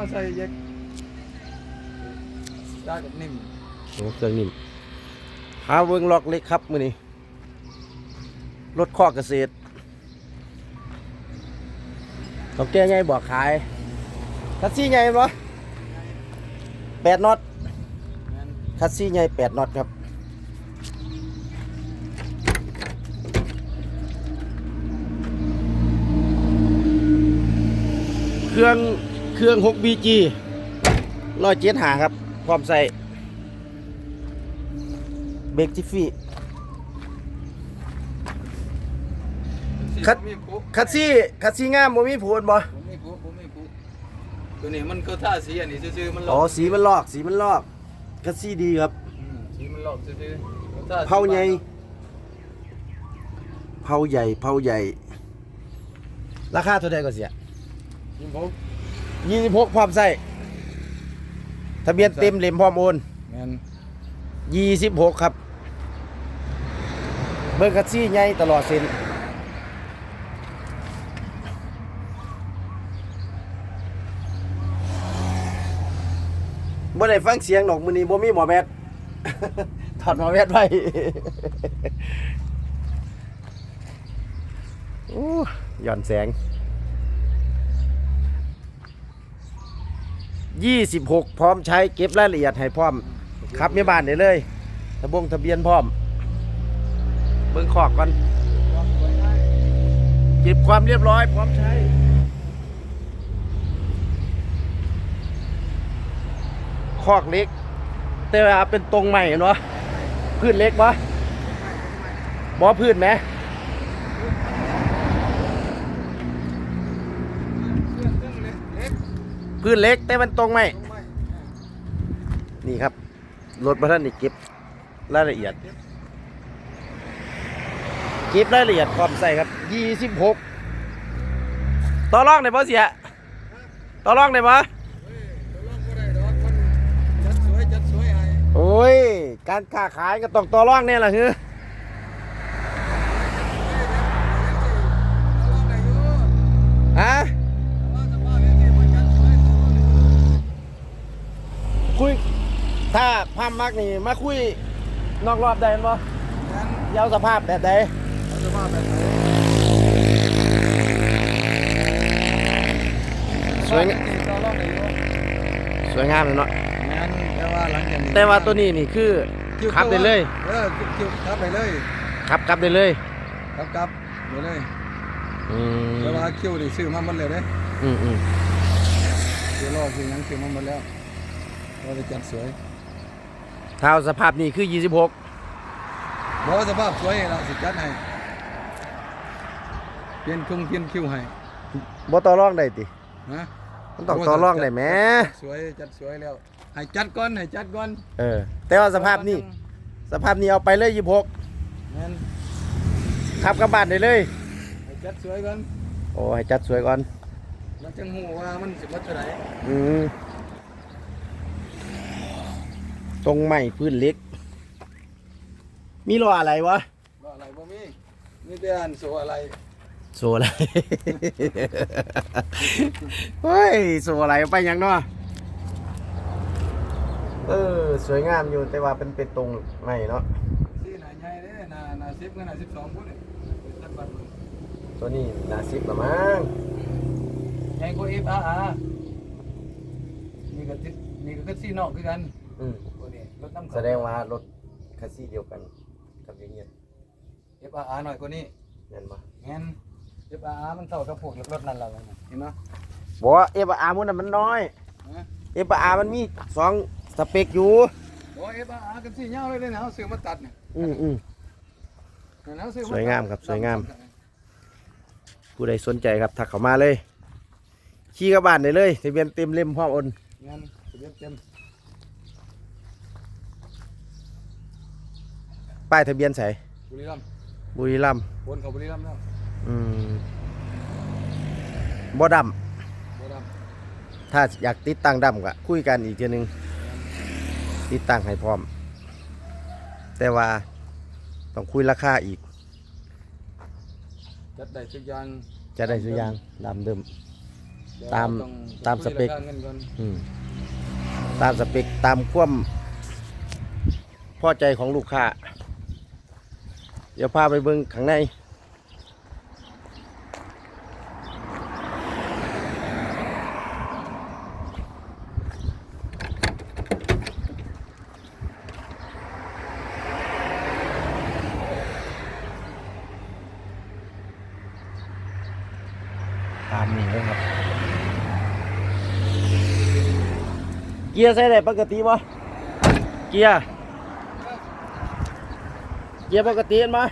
มาใส่เย็กได้กับนิ่มโอ้เครื่องนิ่มหาเวิงล็อกเล็กครับมือนี้รถข้อเกษตรเขาแก้ไงบอกขายคัสซี่ไงบ่แปดน็อตแม่นคัสซี่ไงแปดน็อตครับเครื่อง เครื่อง 6BG ร้อยเจ็ดหาครับ พร้อมใส่เบรกจิฟฟี่คัดผมมีผู้คัสซี่คัสซี่งามบ่มีผูนบ่ผมมีผู้ผมมีผู้ตัวนี้มันก็ท่าสีอันนี้ซื่อๆมันหลอ๋ออกสีมันลอกสีมันลอกคัสซี่ดีครับ มสีมันหลอกซื่อๆก็ท่สีเผาใหญ่เผาใหญ่เผาใหญ่ ราคาเท่าใดก็เสียยิงผม ยี่สิบหกพร้อมใส่ทะเบียนเต็มเล่มพร้อมโอนแม่นยี่สิบหกครับ เบิ่งคัสซี่ใหญ่ตลอดเส้นบ่ได้ฟังเสียงดอกมื้อนี้บ่มีหมอแมทถอดหมอแมทไว้โอ้หย่อนแสง 26 พร้อมใช้เก็บรายละเอียดให้พร้อมขับแม่บ้านได้เลยทะบงทะเบียนพร้อม เบิ่งขอกก่อนความสวยงามเก็บความเรียบร้อย พร้อมใช้คอกเล็ก แต่ว่าเป็นตรงใหม่เห็นวะพื้นเล็กวะบอพื้นไหม เครื่องเครื่องเล็กเล็ก พื้นเล็กแต่มันตรงไหมไม้นี่ครับ รถมาท่านนี่เก็บรายละเอียดเก็บรายละเอียดความใส่ครับ26ต่อรองได้ปะเสียต่อรองได้ปะเฮ้ยตัวลองบ่ได้ดอกมันจัดสวยจัดสวยให้โอ้ย การค้าขายก็ต้องต่อรองเนี่ยแหละคือฮะ ว่าสภาพอย่างนี้มันจัดสวยตัวลองได้อยู่ คุย ถ้าพามมักนี่มาคุยนอกรอบได้ปะแม่นยาวสภาพแบบใดเอาสภาพแบบไหนสวยงตัวลองได้อยู่สวยงามเลยเนาะแม่นแต่ว่าหลังจากนี้แต่ว่าตัวนี้นี่คือคิวขับได้เลยเออคิวคิวขับไปเลยขับกลับได้เลยขับกลับไปเลยอืมแต่ว่าคิวนี่ซื้อมาหมดเลยเด้อืมอืมคิวรอซื้อหยังซื้อมาหมดแล้วเราจะจัดสวย เท้าสภาพนี่คือ 26บอกว่าสภาพสวยละสิจัดให้เปลี่ยนคงเปลี่ยนคิวให้บ่ต่อรองได้ตินะมันต้องต่อรองได้แหมจัดสวยจัดสวยแล้วให้จัดก่อนให้จัดก่อนเออแต่ว่าสภาพนี่สภาพนี้เอาไปเลย26แม่นขับกลับบ้านได้เลยให้จัดสวยก่อนโอ้ให้จัดสวยก่อนแล้วจังหูว่ามันสิมาเท่าไหร่อืม ตรงใหม่พื้นเล็ก มีล้ออะไรวะว่าอะไรบ่มีมีแต่อันโซอะไรโซอะไร เฮ้ยโซอะไรไปยังเนาะเออ สวยงามอยู่แต่ว่าเป็นเป็นตรงใหม่เนาะที่หนาใหญ่เด้หนาหนา10กับหนา12พุ่นนี่จัดบัตรตัวนี้หนาซิบละมั้งใหญ่กว่า FRR นี่ก็ติดนี่ก็คือซีนอกคือกัน อืมตัวนี้ รถน้ำเขาแสดงว่ารถคัสซี่เดียวกันกับอย่างเงี้ย FRR หน่อยกว่านี้เห็นปะงั้น FRR มันเท่ากับพวกรถนั่นแล้วนะเห็นไหมบอกว่าเอฟอาร์มันน่ะมันน้อยฮะเอฟอาร์มันมีสองสเปคอยู่บอก FRR กันสิเงาเลยเลยนะเอาซื้อมาตัดเนี่ยอืมอืมเนี่ยนะเอาซื้อสวยงามครับสวยงาม ผู้ใดสนใจครับทักเข้ามาเลย ขี่กระบานได้เลยทะเบียนเต็มเล่มพร้อมโอนงั้นทะเบียนเต็ม ป้ายทะเบียนใส่บุรีรัมย์บุรีรัมย์วนเขาบุรีรัมย์แล้วอืมบ่ดบุรีรัมย์ำถ้าอยากติดตั้งดำก็คุยกันอีกทีหนึง ติดตั้งให้พร้อม แต่ว่าต้องคุยราคาอีก จัดได้ทุกอย่างจะได้สุกอยางดำเดิม ดี๋ยวตามต้องตามสเปค คุยราาเงินก่อนอืมตามสเปคตามความพอใจของลูกค้าเดี๋ยวพาไปเบิ่งข้างในตามนี้เลยครับ เกียร์ใส่ได้ปกติบ่เกียร์ เกียร์ปกติเห็นบ่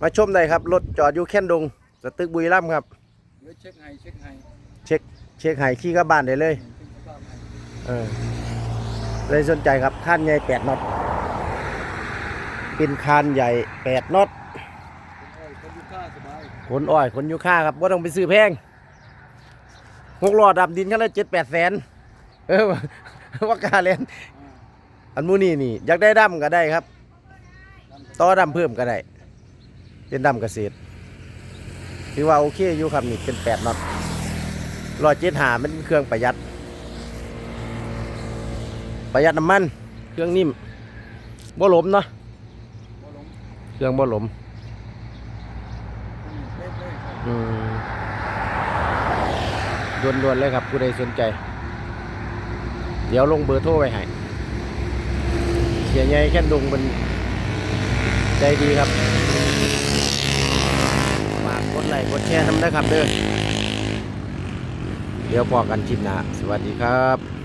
มาชมได้ครับ รถจอดอยู่แค่นดงสตึกบุรีรัมย์ครับเดี๋ยวเช็คให้เช็คให้เช็คเช็คไห้ขี้กลับบ้านได้เลยเช็คสภาพให้เออ เลยสนใจครับคานใหญ่แปดน็อต เป็นคานใหญ่แปดน็อตคนอ้อยคนอยู่ค่าสบายขนอ้อยขนยูค่าครับว่าต้องไปซื้อแพงหกหลอดดับดินกันละเจ็ดแปดแสน เออว่ากาเล่นอันมูนี่นี่อยากได้ดำก็ได้ครับ ต่อดำเพิ่มก็ได้ เป็นดำเกษตรถือว่าโอเคอยู่ครับนี่เป็นแปดน็อตรอยเจ็ดหามันเป็นเครื่องประหยัด ประหยัดน้ำมัน เครื่องนิ่มบ่หลมเนาะเครื่องบ่หลมอืมเป๊ะเลยครับอืมด่วนๆเลยครับผู้ใดสนใจ เดี๋ยวลงเบอร์โทรไว้ให้เสียใหญ่แค่นดงมันใจดีครับฝากกดไลค์กดแชร์น้ำได้ครับเด้อเดี๋ยวพอกันคลิปหน้าสวัสดีครับ